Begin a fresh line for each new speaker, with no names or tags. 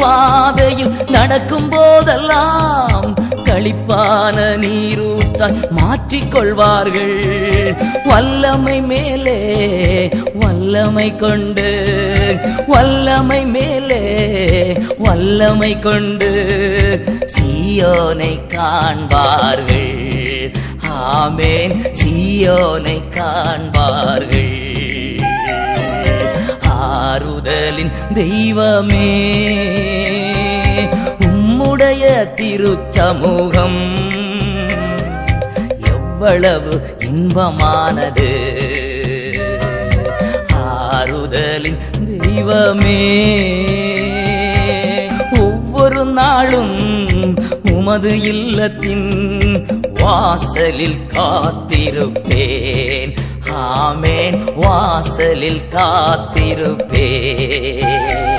பாதையில் நடக்கும் போதெல்லாம் களிப்பான நீரூத்தால் மாற்றிக்கொள்வார்கள். வல்லமை மேலே வல்லமை கொண்டு வல்லமை மேலே வல்லமை கொண்டு சியோனை காண்பார்கள். ஆமேன் சீயோனை காண்பார்கள். ஆறுதலின் தெய்வமே. உம்முடைய திருச்சமூகம் எவ்வளவு இன்பமானது. ஆறுதலின் தெய்வமே. ஒவ்வொரு நாளும் உமது இல்லத்தின் வாசலில் காத்திருப்பேன். ஆமேன் வாசலில் காத்திருப்பேன்.